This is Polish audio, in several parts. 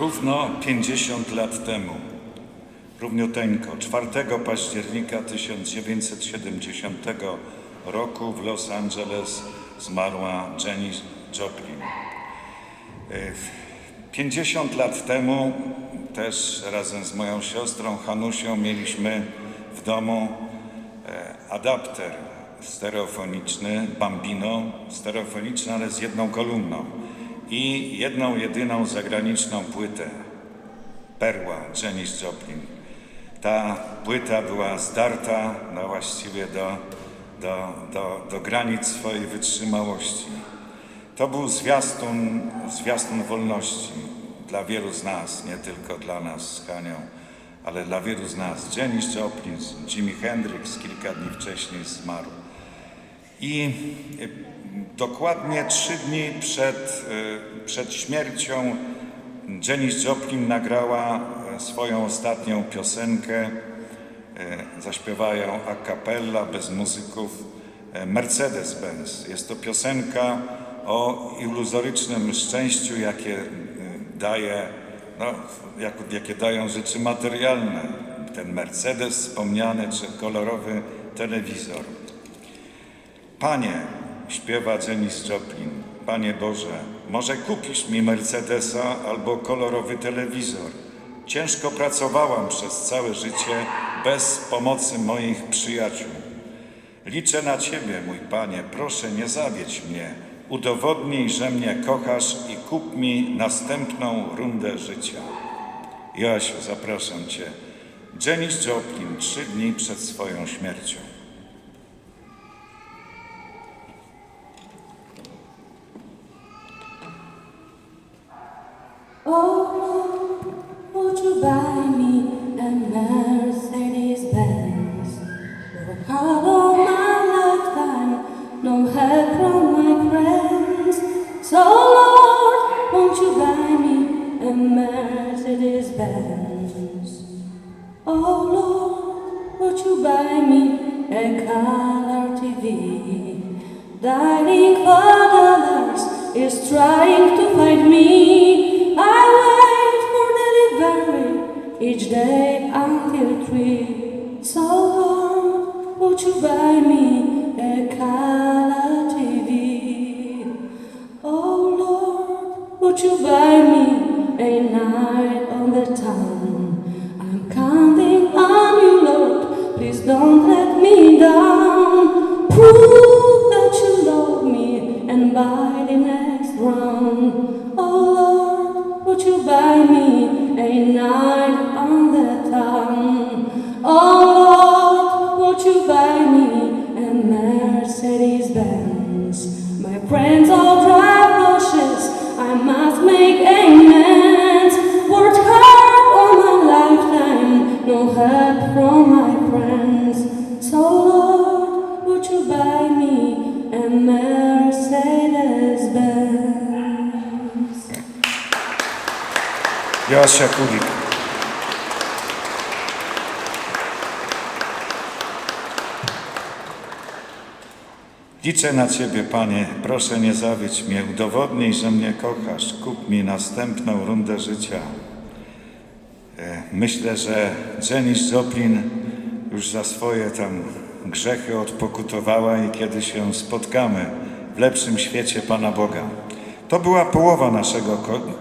Równo 50 lat temu, równiuteńko, 4 października 1970 roku w Los Angeles zmarła Janis Joplin. E, 50 lat temu też razem z moją siostrą Hanusią mieliśmy w domu e, adapter stereofoniczny, Bambino, stereofoniczny, ale z jedną kolumną i jedną jedyną zagraniczną płytę, Perła, Janis Joplin. Ta płyta była zdarta no właściwie do, do, do, do granic swojej wytrzymałości. To był zwiastun, zwiastun wolności dla wielu z nas, nie tylko dla nas z Hanią, ale dla wielu z nas. Janis Joplin, Jimi Hendrix kilka dni wcześniej zmarł. I dokładnie trzy dni przed, y, przed śmiercią Janis Joplin nagrała y, swoją ostatnią piosenkę. y, Zaśpiewają a cappella, bez muzyków, y, Mercedes-Benz. Jest to piosenka o iluzorycznym szczęściu, jakie daje, no, jak, jakie dają rzeczy materialne. Ten Mercedes wspomniany, czy kolorowy telewizor. Panie, śpiewa Janis Joplin, Panie Boże, może kupisz mi Mercedesa albo kolorowy telewizor. Ciężko pracowałam przez całe życie bez pomocy moich przyjaciół. Liczę na Ciebie, mój Panie, proszę nie zawiedź mnie. Udowodnij, że mnie kochasz i kup mi następną rundę życia. Jasiu, zapraszam Cię. Janis Joplin, trzy dni przed swoją śmiercią. Oh Lord, would you buy me a Mercedes Benz? Work hard all my lifetime, no help from my friends. So Lord, won't you buy me a Mercedes Benz? Oh Lord, would you buy me a color TV? Dining for dollars is trying to find me. I wait for delivery each day until three. So Lord, would you buy me a color TV? Oh Lord, would you buy me a night on the town? I'm counting on you, Lord. Please don't let me down. Prove that you love me and buy the next round. Oh by me, ain't I? Joasia Kulik. Liczę na Ciebie, Panie, proszę nie zawiedź mnie, udowodnij, że mnie kochasz, kup mi następną rundę życia. E, Myślę, że Janis Joplin już za swoje tam grzechy odpokutowała i kiedy się spotkamy w lepszym świecie Pana Boga. To była połowa naszego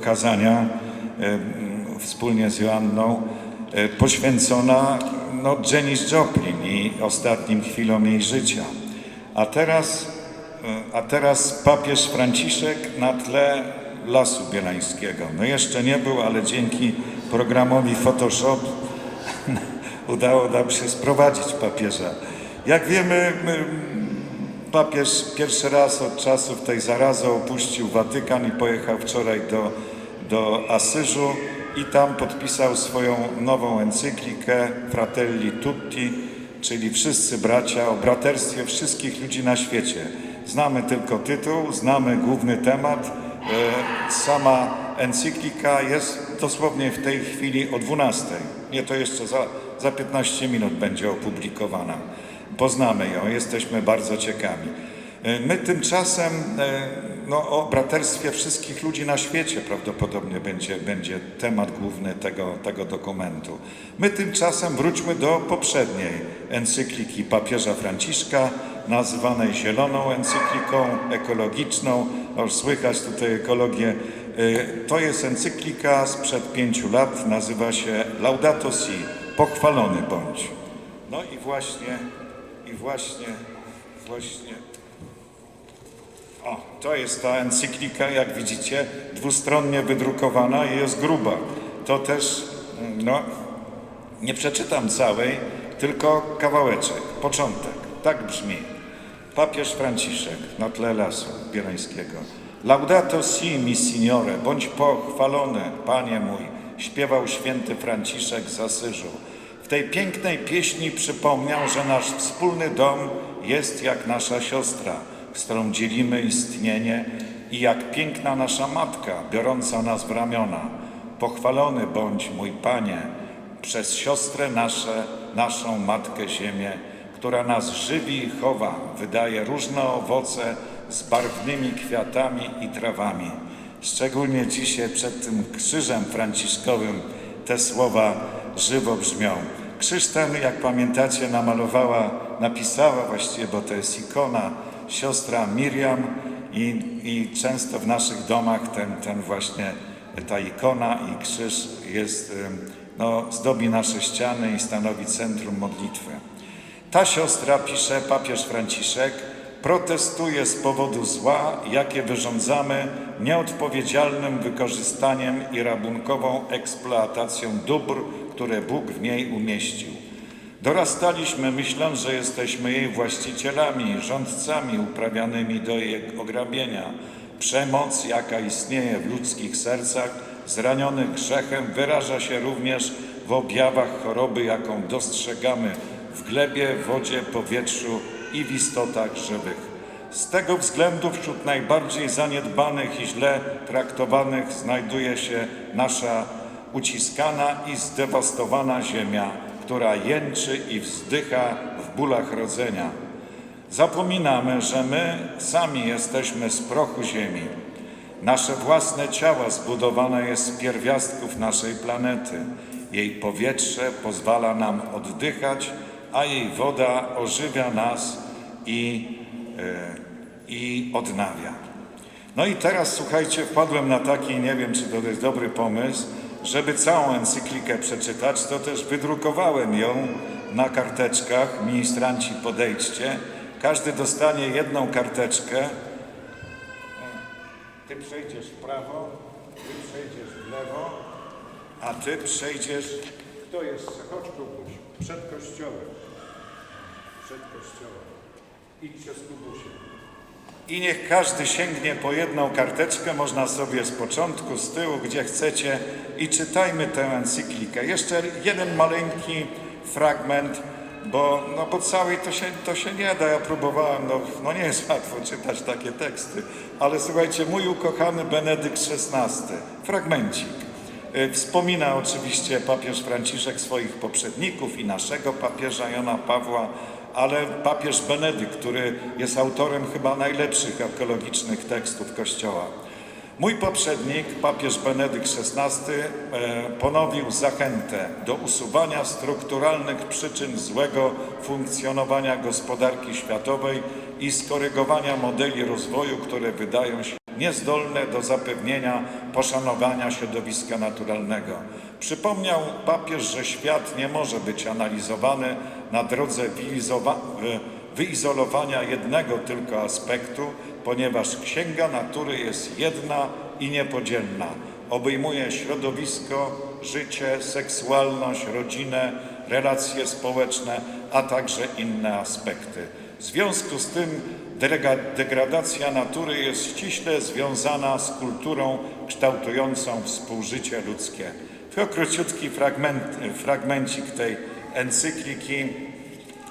kazania wspólnie z Joanną, e, poświęcona no, Janis Joplin i ostatnim chwilom jej życia. A teraz, e, a teraz papież Franciszek na tle Lasu Bielańskiego. No jeszcze nie był, ale dzięki programowi Photoshop udało nam się sprowadzić papieża. Jak wiemy, my, papież pierwszy raz od czasów tej zarazy opuścił Watykan i pojechał wczoraj do, do Asyżu i tam podpisał swoją nową encyklikę Fratelli Tutti, czyli wszyscy bracia, o braterstwie wszystkich ludzi na świecie. Znamy tylko tytuł, znamy główny temat. E, Sama encyklika jest dosłownie w tej chwili o 12. Nie, to jeszcze za, za 15 minut będzie opublikowana. Poznamy ją, jesteśmy bardzo ciekawi. E, My tymczasem e, no, o braterstwie wszystkich ludzi na świecie prawdopodobnie będzie, będzie temat główny tego, tego dokumentu. My tymczasem wróćmy do poprzedniej encykliki papieża Franciszka, nazywanej Zieloną Encykliką Ekologiczną. O, słychać tutaj ekologię. Y, To jest encyklika sprzed pięciu lat, nazywa się Laudato Si, pochwalony bądź. No i właśnie, i właśnie, właśnie o, to jest ta encyklika, jak widzicie, dwustronnie wydrukowana i jest gruba. To też, mm, no, nie przeczytam całej, tylko kawałeczek, początek. Tak brzmi. Papież Franciszek na tle lasu bielańskiego. Laudato si, mi signore, bądź pochwalony, Panie mój, śpiewał święty Franciszek z Asyżu. W tej pięknej pieśni przypomniał, że nasz wspólny dom jest jak nasza siostra, z którą dzielimy istnienie i jak piękna nasza matka, biorąca nas w ramiona. Pochwalony bądź, mój Panie, przez siostrę nasze, naszą Matkę Ziemię, która nas żywi i chowa, wydaje różne owoce z barwnymi kwiatami i trawami. Szczególnie dzisiaj przed tym krzyżem franciszkowym te słowa żywo brzmią. Krzyż ten, jak pamiętacie, namalowała, napisała właściwie, bo to jest ikona, siostra Miriam i, i często w naszych domach ten, ten właśnie, ta ikona i krzyż jest, no, zdobi nasze ściany i stanowi centrum modlitwy. Ta siostra, pisze papież Franciszek, protestuje z powodu zła, jakie wyrządzamy nieodpowiedzialnym wykorzystaniem i rabunkową eksploatacją dóbr, które Bóg w niej umieścił. Dorastaliśmy myśląc, że jesteśmy jej właścicielami, rządcami uprawianymi do jej ograbienia. Przemoc, jaka istnieje w ludzkich sercach, zranionych grzechem, wyraża się również w objawach choroby, jaką dostrzegamy w glebie, wodzie, powietrzu i w istotach żywych. Z tego względu wśród najbardziej zaniedbanych i źle traktowanych znajduje się nasza uciskana i zdewastowana ziemia, która jęczy i wzdycha w bólach rodzenia. Zapominamy, że my sami jesteśmy z prochu ziemi. Nasze własne ciała zbudowane jest z pierwiastków naszej planety. Jej powietrze pozwala nam oddychać, a jej woda ożywia nas i, e, i odnawia. No i teraz słuchajcie, wpadłem na taki, nie wiem czy to jest dobry pomysł, żeby całą encyklikę przeczytać, to też wydrukowałem ją na karteczkach. Ministranci podejdźcie. Każdy dostanie jedną karteczkę. Ty przejdziesz w prawo, ty przejdziesz w lewo, a ty przejdziesz. Kto jest? Chodź Kubuś, przed kościołem. Przed kościołem. Idźcie z Kubusiem. I niech każdy sięgnie po jedną karteczkę, można sobie z początku, z tyłu, gdzie chcecie i czytajmy tę encyklikę. Jeszcze jeden maleńki fragment, bo no, po całej to się, to się nie da, ja próbowałem, no, no nie jest łatwo czytać takie teksty, ale słuchajcie, mój ukochany Benedykt XVI, fragmencik. Y, Wspomina oczywiście papież Franciszek swoich poprzedników i naszego papieża Jana Pawła, ale papież Benedykt, który jest autorem chyba najlepszych ekologicznych tekstów Kościoła. Mój poprzednik, papież Benedykt XVI, e, ponowił zachętę do usuwania strukturalnych przyczyn złego funkcjonowania gospodarki światowej i skorygowania modeli rozwoju, które wydają się niezdolne do zapewnienia poszanowania środowiska naturalnego. Przypomniał papież, że świat nie może być analizowany na drodze e, wyizolowania jednego tylko aspektu, ponieważ księga natury jest jedna i niepodzielna. Obejmuje środowisko, życie, seksualność, rodzinę, relacje społeczne, a także inne aspekty. W związku z tym degradacja natury jest ściśle związana z kulturą kształtującą współżycie ludzkie. To króciutki fragment, fragmencik tej encykliki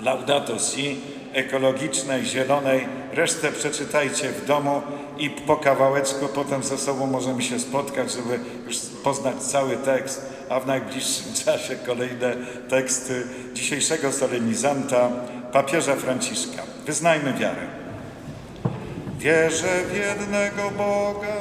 Laudato Si, ekologicznej, zielonej. Resztę przeczytajcie w domu i po kawałeczku potem ze sobą możemy się spotkać, żeby już poznać cały tekst, a w najbliższym czasie kolejne teksty dzisiejszego solenizanta, papieża Franciszka. Wyznajmy wiarę. Wierzę w jednego Boga,